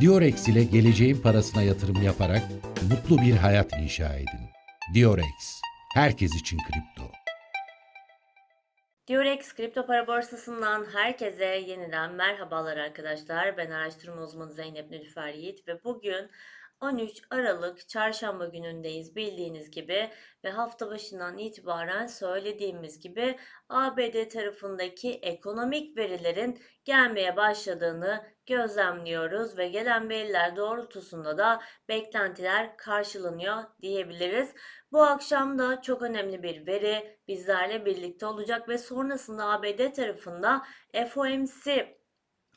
Diorex ile geleceğin parasına yatırım yaparak mutlu bir hayat inşa edin. Diorex, herkes için kripto. Durex kripto para borsasından herkese yeniden merhabalar arkadaşlar. Ben araştırma uzmanı Zeynep Nilüfer Yiğit ve bugün 13 Aralık çarşamba günündeyiz bildiğiniz gibi ve hafta başından itibaren söylediğimiz gibi ABD tarafındaki ekonomik verilerin gelmeye başladığını gözlemliyoruz ve gelen veriler doğrultusunda da beklentiler karşılanıyor diyebiliriz. Bu akşam da çok önemli bir veri bizlerle birlikte olacak ve sonrasında ABD tarafında FOMC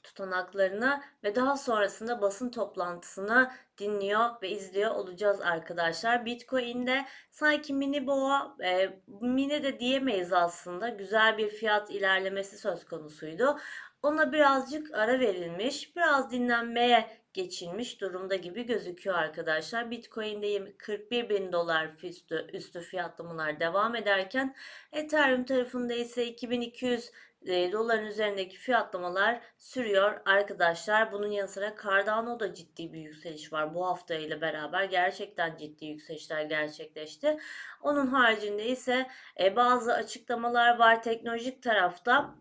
tutanaklarını ve daha sonrasında basın toplantısını dinliyor ve izliyor olacağız arkadaşlar. Bitcoin'de sanki mini boğa, e, mini de diyemeyiz aslında. Güzel bir fiyat ilerlemesi söz konusuydu. Ona birazcık ara verilmiş, biraz dinlenmeye geçilmiş durumda gibi gözüküyor arkadaşlar. Bitcoin'de 20 41 bin dolar üstü, üstü fiyatlamalar devam ederken Ethereum tarafında ise 2200 e, doların üzerindeki fiyatlamalar sürüyor arkadaşlar. Bunun yanı sıra Cardano'da ciddi bir yükseliş var. Bu hafta ile beraber gerçekten ciddi yükselişler gerçekleşti. Onun haricinde ise e, bazı açıklamalar var teknolojik tarafta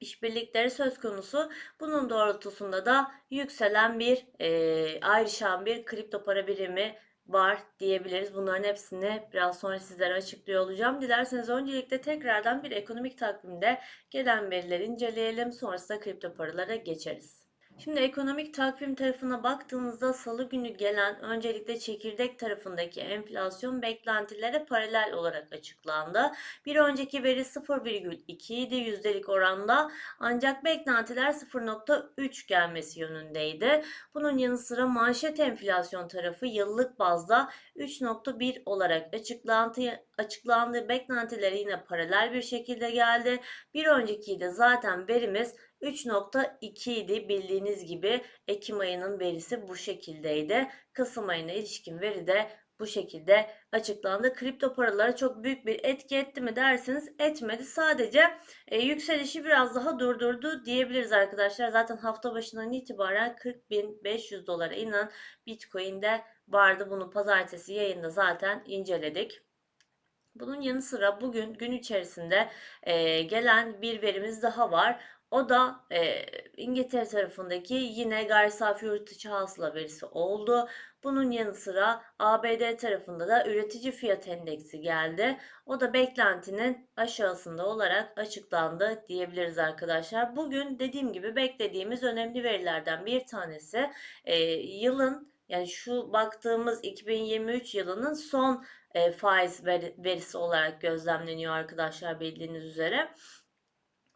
işbirlikleri söz konusu. Bunun doğrultusunda da yükselen bir e, ayrışan bir kripto para birimi var diyebiliriz. Bunların hepsini biraz sonra sizlere açıklıyor olacağım. Dilerseniz öncelikle tekrardan bir ekonomik takvimde gelen verileri inceleyelim. Sonrasında kripto paralara geçeriz. Şimdi ekonomik takvim tarafına baktığımızda salı günü gelen öncelikle çekirdek tarafındaki enflasyon beklentilere paralel olarak açıklandı. Bir önceki veri 0,2 idi yüzdelik oranda ancak beklentiler 0,3 gelmesi yönündeydi. Bunun yanı sıra manşet enflasyon tarafı yıllık bazda 3,1 olarak açıklandı. Açıklandığı beklentileri yine paralel bir şekilde geldi. Bir önceki de zaten verimiz 3.2 idi bildiğiniz gibi Ekim ayının verisi bu şekildeydi. Kasım ayına ilişkin veri de bu şekilde açıklandı. Kripto paralara çok büyük bir etki etti mi derseniz etmedi. Sadece e, yükselişi biraz daha durdurdu diyebiliriz arkadaşlar. Zaten hafta başından itibaren 40.500 dolara inen Bitcoin'de vardı. Bunu pazartesi yayında zaten inceledik. Bunun yanı sıra bugün gün içerisinde e, gelen bir verimiz daha var. O da e, İngiltere tarafındaki yine gayri safi yurt hasıla verisi oldu. Bunun yanı sıra ABD tarafında da üretici fiyat endeksi geldi. O da beklentinin aşağısında olarak açıklandı diyebiliriz arkadaşlar. Bugün dediğim gibi beklediğimiz önemli verilerden bir tanesi e, yılın yani şu baktığımız 2023 yılının son e, faiz verisi olarak gözlemleniyor arkadaşlar bildiğiniz üzere.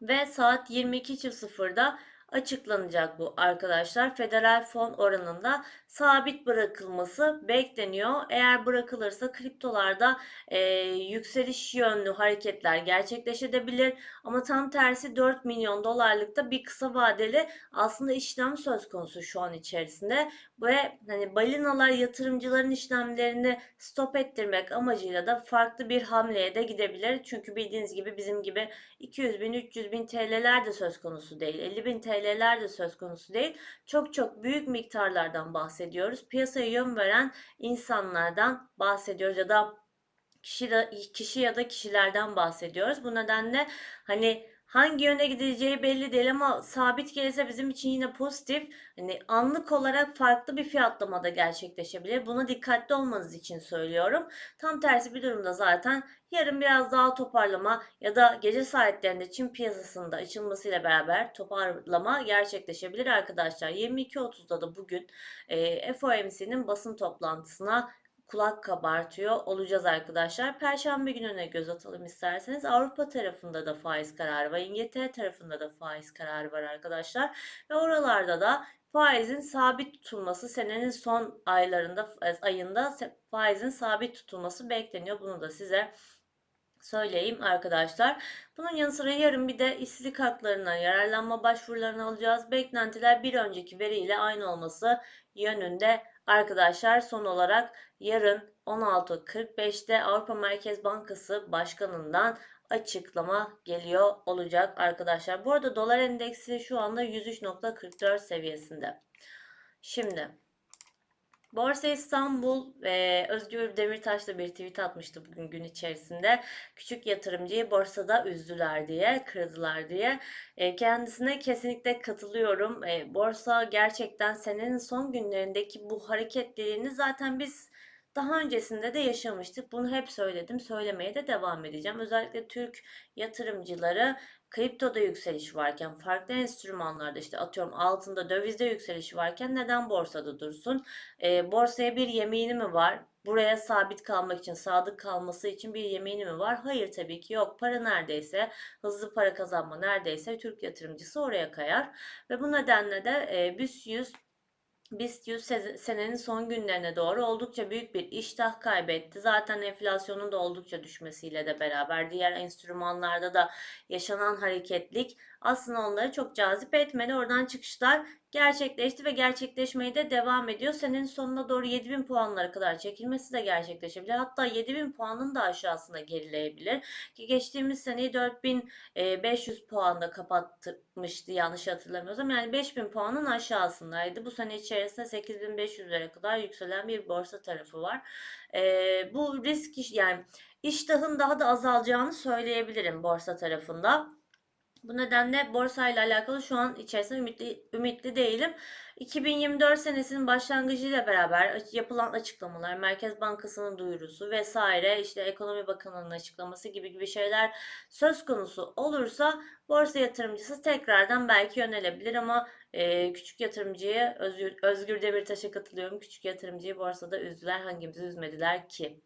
Ve saat 22.00'da açıklanacak bu arkadaşlar. Federal fon oranında sabit bırakılması bekleniyor. Eğer bırakılırsa kriptolarda e, yükseliş yönlü hareketler gerçekleşebilir. Ama tam tersi 4 milyon dolarlıkta bir kısa vadeli aslında işlem söz konusu şu an içerisinde. Ve hani balinalar yatırımcıların işlemlerini stop ettirmek amacıyla da farklı bir hamleye de gidebilir. Çünkü bildiğiniz gibi bizim gibi 200 bin 300 bin TL'ler de söz konusu değil. 50 bin TL'ler de söz konusu değil. Çok çok büyük miktarlardan bahsediyoruz. Piyasaya yön veren insanlardan bahsediyoruz ya da kişi, kişi ya da kişilerden bahsediyoruz. Bu nedenle hani hangi yöne gideceği belli değil ama sabit gelirse bizim için yine pozitif. Hani anlık olarak farklı bir fiyatlama da gerçekleşebilir. Buna dikkatli olmanız için söylüyorum. Tam tersi bir durumda zaten yarın biraz daha toparlama ya da gece saatlerinde Çin piyasasında açılmasıyla beraber toparlama gerçekleşebilir arkadaşlar. 22.30'da da bugün e, FOMC'nin basın toplantısına kulak kabartıyor olacağız arkadaşlar. Perşembe gününe göz atalım isterseniz. Avrupa tarafında da faiz kararı var. İngiltere tarafında da faiz kararı var arkadaşlar. Ve oralarda da faizin sabit tutulması senenin son aylarında ayında faizin sabit tutulması bekleniyor. Bunu da size söyleyeyim arkadaşlar. Bunun yanı sıra yarın bir de işsizlik haklarına yararlanma başvurularını alacağız. Beklentiler bir önceki veriyle aynı olması yönünde arkadaşlar. Son olarak yarın 16.45'te Avrupa Merkez Bankası Başkanı'ndan açıklama geliyor olacak arkadaşlar. Bu arada dolar endeksi şu anda 103.44 seviyesinde. Şimdi Borsa İstanbul ve Özgür Demirtaş da bir tweet atmıştı bugün gün içerisinde. Küçük yatırımcıyı borsada üzdüler diye, kırdılar diye. E, kendisine kesinlikle katılıyorum. E, borsa gerçekten senenin son günlerindeki bu hareketliliğini zaten biz daha öncesinde de yaşamıştık. Bunu hep söyledim. Söylemeye de devam edeceğim. Özellikle Türk yatırımcıları kriptoda yükseliş varken, farklı enstrümanlarda işte atıyorum altında, dövizde yükseliş varken neden borsada dursun? E, borsaya bir yemini mi var? Buraya sabit kalmak için, sadık kalması için bir yemini mi var? Hayır tabii ki yok. Para neredeyse, hızlı para kazanma neredeyse Türk yatırımcısı oraya kayar. Ve bu nedenle de e, BIST 100 BIST 100 se- senenin son günlerine doğru oldukça büyük bir iştah kaybetti. Zaten enflasyonun da oldukça düşmesiyle de beraber diğer enstrümanlarda da yaşanan hareketlik aslında onları çok cazip etmedi. Oradan çıkışlar gerçekleşti ve gerçekleşmeye de devam ediyor. Senenin sonuna doğru 7000 puanlara kadar çekilmesi de gerçekleşebilir. Hatta 7000 puanın da aşağısına gerileyebilir. Ki geçtiğimiz seneyi 4500 puanda kapatmıştı yanlış hatırlamıyorsam. Yani 5000 puanın aşağısındaydı. Bu sene içerisinde 8500'lere kadar yükselen bir borsa tarafı var. Ee, bu risk yani iştahın daha da azalacağını söyleyebilirim borsa tarafında. Bu nedenle borsayla alakalı şu an içerisinde ümitli, ümitli değilim. 2024 senesinin başlangıcıyla beraber yapılan açıklamalar, Merkez Bankası'nın duyurusu vesaire, işte Ekonomi Bakanlığı'nın açıklaması gibi gibi şeyler söz konusu olursa borsa yatırımcısı tekrardan belki yönelebilir ama e, küçük yatırımcıyı Özgür, Özgür Demirtaş'a katılıyorum. Küçük yatırımcıyı borsada üzdüler. Hangimizi üzmediler ki?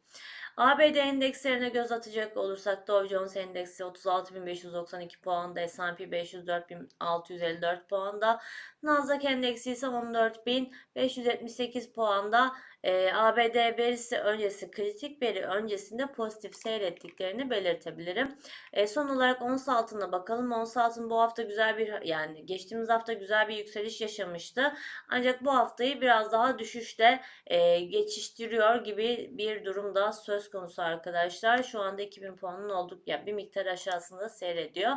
ABD endekslerine göz atacak olursak Dow Jones Endeksi 36.592 puanda, S&P 500 4.654 puanda, Nasdaq Endeksi ise 14.578 puanda. Ee, ABD verisi öncesi kritik veri öncesinde pozitif seyrettiklerini belirtebilirim. Ee, son olarak ons altına bakalım. Ons altın bu hafta güzel bir yani geçtiğimiz hafta güzel bir yükseliş yaşamıştı. Ancak bu haftayı biraz daha düşüşte e, geçiştiriyor gibi bir durumda söz konusu arkadaşlar. Şu anda 2000 puanın olduk ya bir miktar aşağısında seyrediyor.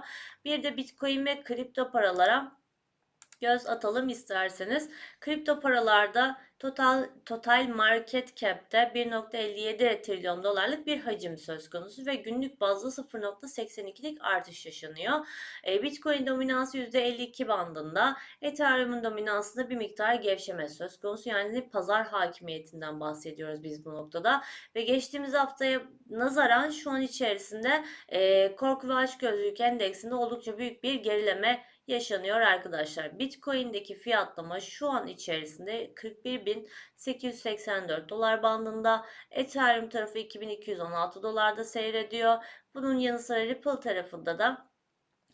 Bir de Bitcoin ve kripto paralara göz atalım isterseniz. Kripto paralarda total total market cap'te 1.57 trilyon dolarlık bir hacim söz konusu ve günlük bazda 0.82'lik artış yaşanıyor. E, Bitcoin dominansı %52 bandında, Ethereum'un dominansında bir miktar gevşeme söz konusu. Yani pazar hakimiyetinden bahsediyoruz biz bu noktada. Ve geçtiğimiz haftaya nazaran şu an içerisinde e, korku ve açgözlülük endeksinde oldukça büyük bir gerileme yaşanıyor arkadaşlar. Bitcoin'deki fiyatlama şu an içerisinde 41.884 dolar bandında. Ethereum tarafı 2216 dolarda seyrediyor. Bunun yanı sıra Ripple tarafında da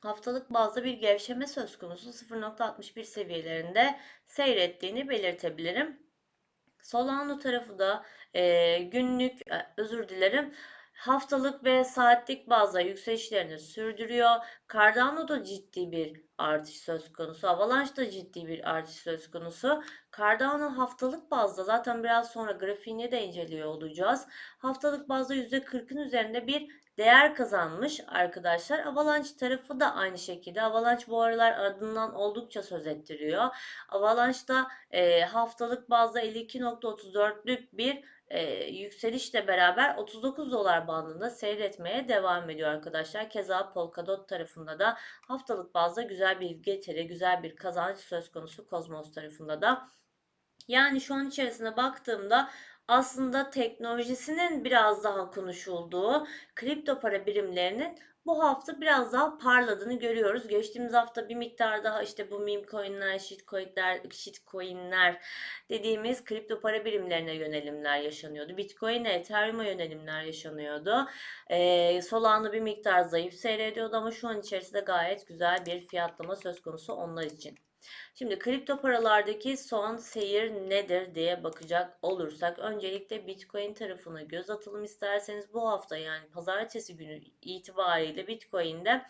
haftalık bazda bir gevşeme söz konusu 0.61 seviyelerinde seyrettiğini belirtebilirim. Solano tarafı da e, günlük özür dilerim haftalık ve saatlik bazda yükselişlerini sürdürüyor. Cardano'da ciddi bir artış söz konusu. Avalanche'da ciddi bir artış söz konusu. Cardano haftalık bazda zaten biraz sonra grafiğini de inceliyor olacağız. Haftalık bazda %40'ın üzerinde bir değer kazanmış arkadaşlar. Avalanche tarafı da aynı şekilde. Avalanche bu aralar adından oldukça söz ettiriyor. Avalanche'da e, haftalık bazda 52.34'lük bir e, yükselişle beraber 39 dolar bandında seyretmeye devam ediyor arkadaşlar. Keza Polkadot tarafında da haftalık bazda güzel bir getiri, güzel bir kazanç söz konusu Cosmos tarafında da. Yani şu an içerisine baktığımda aslında teknolojisinin biraz daha konuşulduğu kripto para birimlerinin bu hafta biraz daha parladığını görüyoruz. Geçtiğimiz hafta bir miktar daha işte bu meme coinler, shitcoinler, shitcoinler dediğimiz kripto para birimlerine yönelimler yaşanıyordu. Bitcoin'e, Ethereum'a yönelimler yaşanıyordu. Ee, Solana bir miktar zayıf seyrediyordu ama şu an içerisinde gayet güzel bir fiyatlama söz konusu onlar için. Şimdi kripto paralardaki son seyir nedir diye bakacak olursak öncelikle Bitcoin tarafına göz atalım isterseniz bu hafta yani pazartesi günü itibariyle Bitcoin'de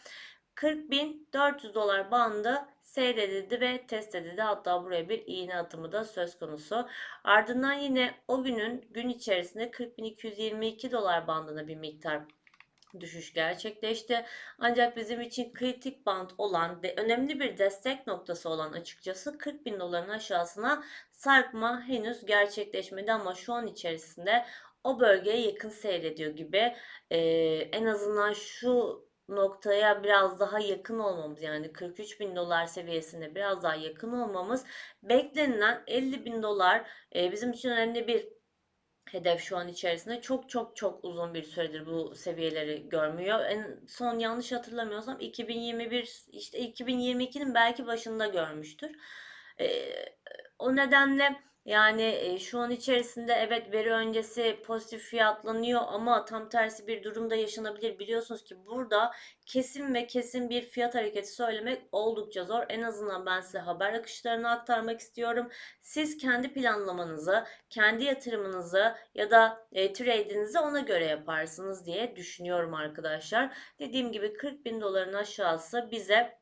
40.400 dolar bandı seyredildi ve test edildi. Hatta buraya bir iğne atımı da söz konusu. Ardından yine o günün gün içerisinde 40.222 dolar bandına bir miktar düşüş gerçekleşti. Ancak bizim için kritik band olan ve önemli bir destek noktası olan açıkçası 40 bin doların aşağısına sarkma henüz gerçekleşmedi ama şu an içerisinde o bölgeye yakın seyrediyor gibi. Ee, en azından şu noktaya biraz daha yakın olmamız yani 43 bin dolar seviyesine biraz daha yakın olmamız beklenilen 50 bin dolar e, bizim için önemli bir hedef şu an içerisinde çok çok çok uzun bir süredir bu seviyeleri görmüyor. En son yanlış hatırlamıyorsam 2021 işte 2022'nin belki başında görmüştür. Ee, o nedenle yani şu an içerisinde evet veri öncesi pozitif fiyatlanıyor ama tam tersi bir durumda yaşanabilir. Biliyorsunuz ki burada kesin ve kesin bir fiyat hareketi söylemek oldukça zor. En azından ben size haber akışlarını aktarmak istiyorum. Siz kendi planlamanızı, kendi yatırımınızı ya da e, trade'inizi ona göre yaparsınız diye düşünüyorum arkadaşlar. Dediğim gibi 40 bin doların aşağısı bize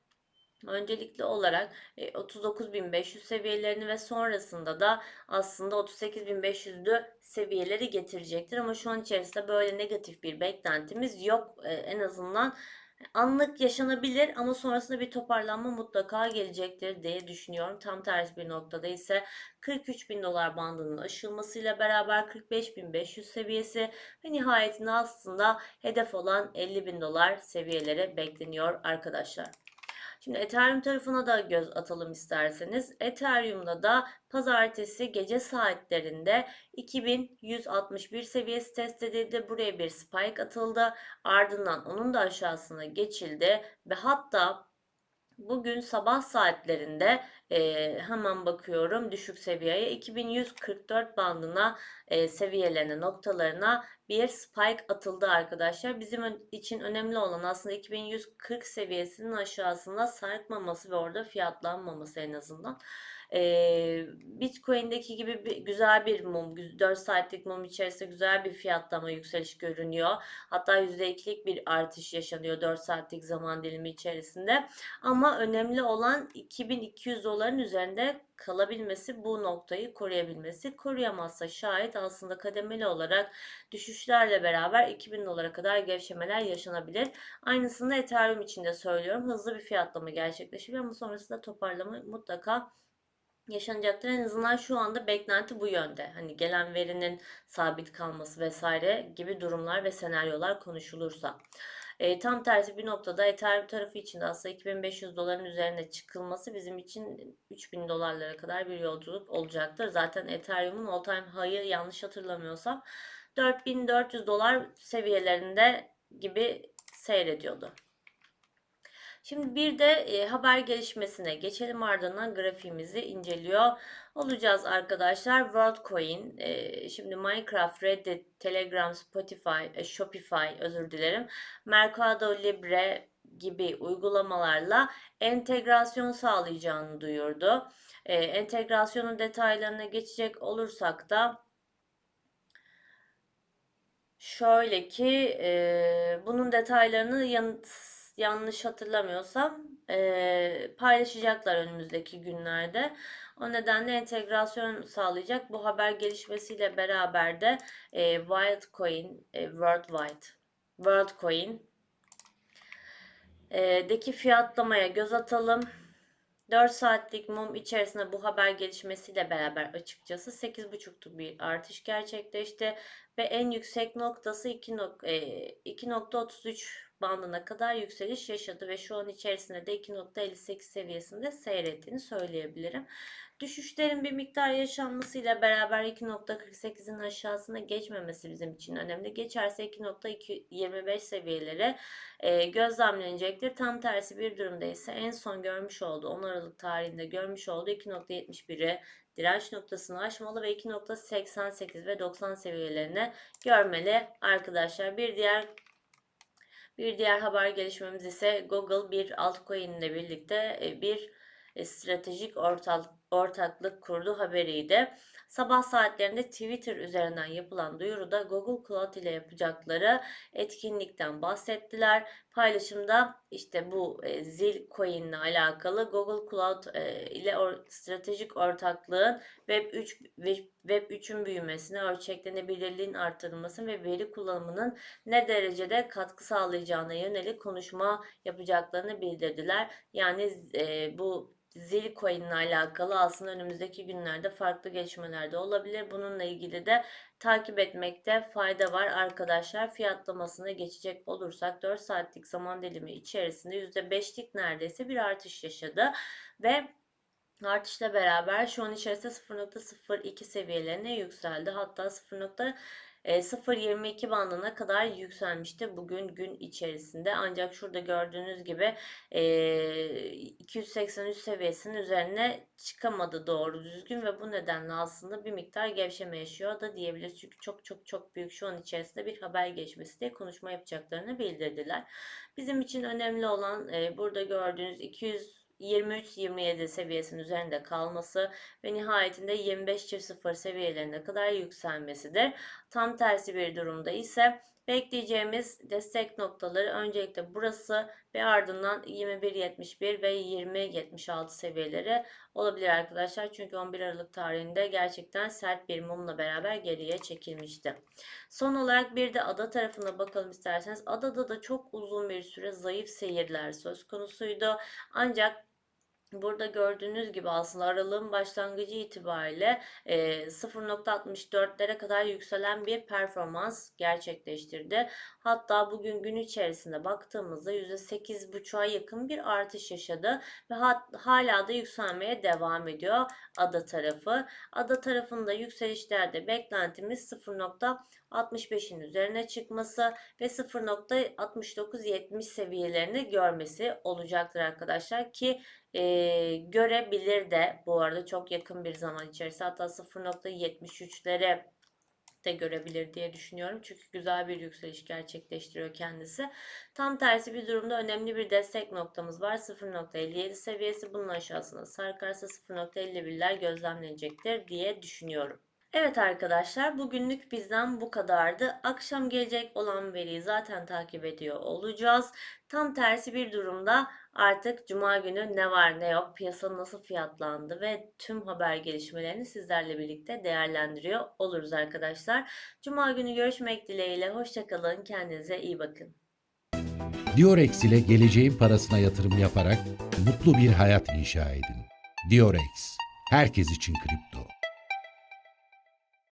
öncelikli olarak e, 39.500 seviyelerini ve sonrasında da aslında 38.500'lü seviyeleri getirecektir. Ama şu an içerisinde böyle negatif bir beklentimiz yok. E, en azından anlık yaşanabilir ama sonrasında bir toparlanma mutlaka gelecektir diye düşünüyorum. Tam tersi bir noktada ise 43 bin dolar bandının aşılmasıyla beraber 45.500 seviyesi ve nihayetinde aslında hedef olan 50 bin dolar seviyeleri bekleniyor arkadaşlar. Şimdi Ethereum tarafına da göz atalım isterseniz. Ethereum'da da pazartesi gece saatlerinde 2161 seviyesi test edildi. Buraya bir spike atıldı. Ardından onun da aşağısına geçildi ve hatta Bugün sabah saatlerinde e, hemen bakıyorum düşük seviyeye 2144 bandına e, seviyelerine noktalarına bir spike atıldı arkadaşlar. Bizim için önemli olan aslında 2140 seviyesinin aşağısında sarkmaması ve orada fiyatlanmaması en azından. E, Bitcoin'deki gibi bir, güzel bir mum, 4 saatlik mum içerisinde güzel bir fiyatlama yükseliş görünüyor. Hatta %2'lik bir artış yaşanıyor 4 saatlik zaman dilimi içerisinde. Ama önemli olan 2200 doların üzerinde kalabilmesi, bu noktayı koruyabilmesi. Koruyamazsa şayet aslında kademeli olarak düşüşlerle beraber 2000 dolara kadar gevşemeler yaşanabilir. Aynısını Ethereum için de söylüyorum. Hızlı bir fiyatlama gerçekleşebilir ama sonrasında toparlama mutlaka yaşanacaktır. En azından şu anda beklenti bu yönde. Hani gelen verinin sabit kalması vesaire gibi durumlar ve senaryolar konuşulursa. E, tam tersi bir noktada Ethereum tarafı için de aslında 2500 doların üzerine çıkılması bizim için 3000 dolarlara kadar bir yolculuk olacaktır. Zaten Ethereum'un all time high'ı yanlış hatırlamıyorsam 4400 dolar seviyelerinde gibi seyrediyordu. Şimdi bir de e, haber gelişmesine geçelim ardından grafiğimizi inceliyor olacağız arkadaşlar. WorldCoin, e, şimdi Minecraft, Reddit, Telegram, Spotify, e, Shopify özür dilerim. Mercado Libre gibi uygulamalarla entegrasyon sağlayacağını duyurdu. E, entegrasyonun detaylarına geçecek olursak da şöyle ki e, bunun detaylarını yanıt yanlış hatırlamıyorsam e, paylaşacaklar önümüzdeki günlerde. O nedenle entegrasyon sağlayacak. Bu haber gelişmesiyle beraber de e, Wildcoin, e, Worldwide, Worldcoin e, deki fiyatlamaya göz atalım. 4 saatlik mum içerisinde bu haber gelişmesiyle beraber açıkçası 8.5'luk bir artış gerçekleşti ve en yüksek noktası 2.33 bandına kadar yükseliş yaşadı ve şu an içerisinde de 2.58 seviyesinde seyrettiğini söyleyebilirim. Düşüşlerin bir miktar yaşanmasıyla beraber 2.48'in aşağısına geçmemesi bizim için önemli. Geçerse 2.25 seviyeleri e, gözlemlenecektir. Tam tersi bir durumda ise en son görmüş olduğu 10 Aralık tarihinde görmüş olduğu 2.71'i direnç noktasını aşmalı ve 2.88 ve 90 seviyelerine görmeli arkadaşlar. Bir diğer bir diğer haber gelişmemiz ise Google bir altcoin ile birlikte e, bir e, stratejik ortak ortaklık kurdu haberiydi. Sabah saatlerinde Twitter üzerinden yapılan duyuruda Google Cloud ile yapacakları etkinlikten bahsettiler. Paylaşımda işte bu e, Zil Coin ile alakalı Google Cloud e, ile or- stratejik ortaklığın Web 3 ve Web 3'ün büyümesine, ölçeklenebilirliğin artırılması ve veri kullanımının ne derecede katkı sağlayacağına yönelik konuşma yapacaklarını bildirdiler. Yani e, bu Zil Coin ile alakalı aslında önümüzdeki günlerde farklı gelişmeler de olabilir. Bununla ilgili de takip etmekte fayda var arkadaşlar. Fiyatlamasına geçecek olursak 4 saatlik zaman dilimi içerisinde %5'lik neredeyse bir artış yaşadı ve Artışla beraber şu an içerisinde 0.02 seviyelerine yükseldi. Hatta 0.022 bandına kadar yükselmişti bugün gün içerisinde. Ancak şurada gördüğünüz gibi e, 283 seviyesinin üzerine çıkamadı doğru düzgün ve bu nedenle aslında bir miktar gevşeme yaşıyor da diyebiliriz. Çünkü çok çok çok büyük şu an içerisinde bir haber geçmesi diye konuşma yapacaklarını bildirdiler. Bizim için önemli olan burada gördüğünüz 200 23-27 seviyesinin üzerinde kalması ve nihayetinde 25 çift sıfır seviyelerine kadar yükselmesidir. Tam tersi bir durumda ise bekleyeceğimiz destek noktaları öncelikle burası ve ardından 21.71 ve 20.76 seviyeleri olabilir arkadaşlar. Çünkü 11 Aralık tarihinde gerçekten sert bir mumla beraber geriye çekilmişti. Son olarak bir de ada tarafına bakalım isterseniz. Adada da çok uzun bir süre zayıf seyirler söz konusuydu. Ancak Burada gördüğünüz gibi aslında aralığın başlangıcı itibariyle e, 0.64'lere kadar yükselen bir performans gerçekleştirdi. Hatta bugün gün içerisinde baktığımızda %8.5'a yakın bir artış yaşadı ve hala da yükselmeye devam ediyor ada tarafı. Ada tarafında yükselişlerde beklentimiz 0.65'in üzerine çıkması ve 0.6970 seviyelerini görmesi olacaktır arkadaşlar ki e, görebilir de bu arada çok yakın bir zaman içerisinde hatta 0.73'lere de görebilir diye düşünüyorum. Çünkü güzel bir yükseliş gerçekleştiriyor kendisi. Tam tersi bir durumda önemli bir destek noktamız var. 0.57 seviyesi bunun aşağısına sarkarsa 0.51'ler gözlemlenecektir diye düşünüyorum. Evet arkadaşlar bugünlük bizden bu kadardı. Akşam gelecek olan veriyi zaten takip ediyor olacağız. Tam tersi bir durumda artık cuma günü ne var ne yok, piyasa nasıl fiyatlandı ve tüm haber gelişmelerini sizlerle birlikte değerlendiriyor oluruz arkadaşlar. Cuma günü görüşmek dileğiyle hoşçakalın. Kendinize iyi bakın. Diorex ile geleceğin parasına yatırım yaparak mutlu bir hayat inşa edin. Diorex, herkes için kripto.